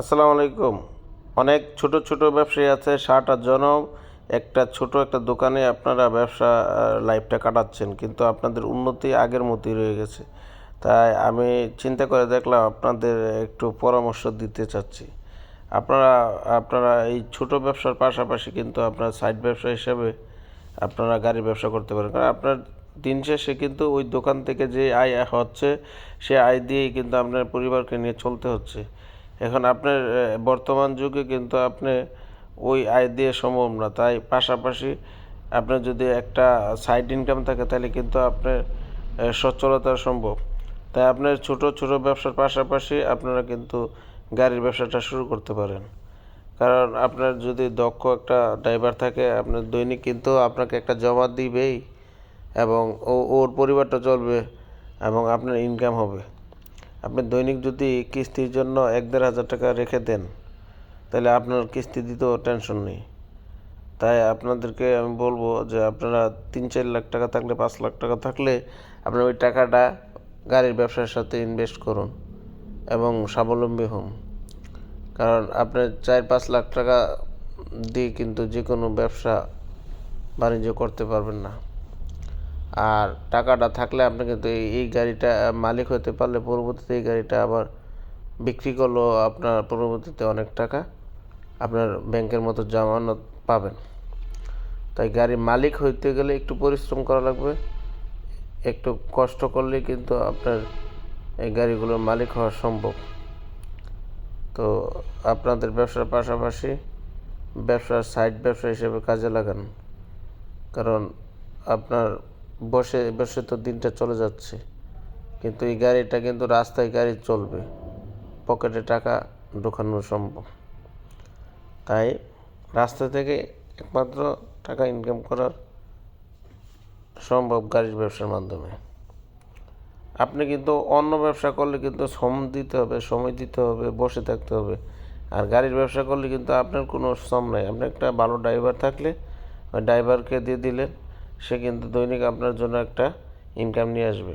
আসসালামু আলাইকুম। অনেক ছোট ছোট ব্যবসায়ী আছে, ষাট জন একটা ছোট একটা দোকানে আপনারা ব্যবসা লাইফটা কাটাচ্ছেন, কিন্তু আপনাদের উন্নতি আগের মতোই রয়ে গেছে। তাই আমি চিন্তা করে দেখলাম, আপনাদের একটু পরামর্শ দিতে চাচ্ছি। আপনারা আপনারা এই ছোট ব্যবসার পাশাপাশি কিন্তু আপনার সাইড ব্যবসা হিসাবে আপনারা গাড়ি ব্যবসা করতে পারেন। কারণ আপনার দিন শেষে কিন্তু ওই দোকান থেকে যে আয় হচ্ছে, সে আয় দিয়েই কিন্তু আপনার পরিবারকে নিয়ে চলতে হচ্ছে। এখন আপনার বর্তমান যুগে কিন্তু আপনি ওই আয় দিয়ে সম্ভব না। তাই পাশাপাশি আপনার যদি একটা সাইড ইনকাম থাকে, তাহলে কিন্তু আপনার সচ্ছলতা সম্ভব। তাই আপনার ছোট ছোট ব্যবসার পাশাপাশি আপনারা কিন্তু গাড়ির ব্যবসাটা শুরু করতে পারেন। কারণ আপনার যদি দক্ষ একটা ড্রাইভার থাকে, আপনার দৈনিক কিন্তু আপনাকে একটা জমা দিবেই এবং ও, ওর পরিবারটা চলবে এবং আপনার ইনকাম হবে। আপনি দৈনিক যদি কিস্তির জন্য এক দেড় হাজার টাকা রেখে দেন, তাহলে আপনার কিস্তি দিতেও টেনশন নেই। তাই আপনাদেরকে আমি বলব যে আপনারা তিন চার লাখ টাকা থাকলে, পাঁচ লাখ টাকা থাকলে আপনার ওই টাকাটা গাড়ির ব্যবসার সাথে ইনভেস্ট করুন এবং স্বাবলম্বী হন। কারণ আপনার চার পাঁচ লাখ টাকা দিয়ে কিন্তু যে কোনো ব্যবসা বাণিজ্য করতে পারবেন না। আর টাকাটা থাকলে আপনি কিন্তু এই এই গাড়িটা, মালিক হতে পারলে পরবর্তীতে এই গাড়িটা আবার বিক্রি করলেও আপনার পরবর্তীতে অনেক টাকা আপনার ব্যাংকের মতো জামানত পাবেন। তাই গাড়ির মালিক হইতে গেলে একটু পরিশ্রম করা লাগবে। একটু কষ্ট করলে কিন্তু আপনার এই গাড়িগুলোর মালিক হওয়া সম্ভব। তো আপনাদের ব্যবসার পাশাপাশি ব্যবসার সাইড ব্যবসা হিসেবে কাজে লাগান। কারণ আপনার বসে বসে তো দিনটা চলে যাচ্ছে। কিন্তু এই গাড়িটা কিন্তু রাস্তায় গাড়ি চলবে। পকেটে টাকা ঢোকানো সম্ভব। তাই রাস্তা থেকে একমাত্র টাকা ইনকাম করার সম্ভব গাড়ির ব্যবসার মাধ্যমে। আপনি কিন্তু অন্য ব্যবসা করলে কিন্তু শ্রম দিতে হবে, সময় দিতে হবে, বসে থাকতে হবে। আর গাড়ির ব্যবসা করলে কিন্তু আপনার কোনো শ্রম নাই। আপনি একটা ভালো ড্রাইভার থাকলে ওই ড্রাইভারকে দিয়ে দিলেন। সে কিন্তু দৈনিক আপনার জন্য একটা ইনকাম নিয়ে আসবে।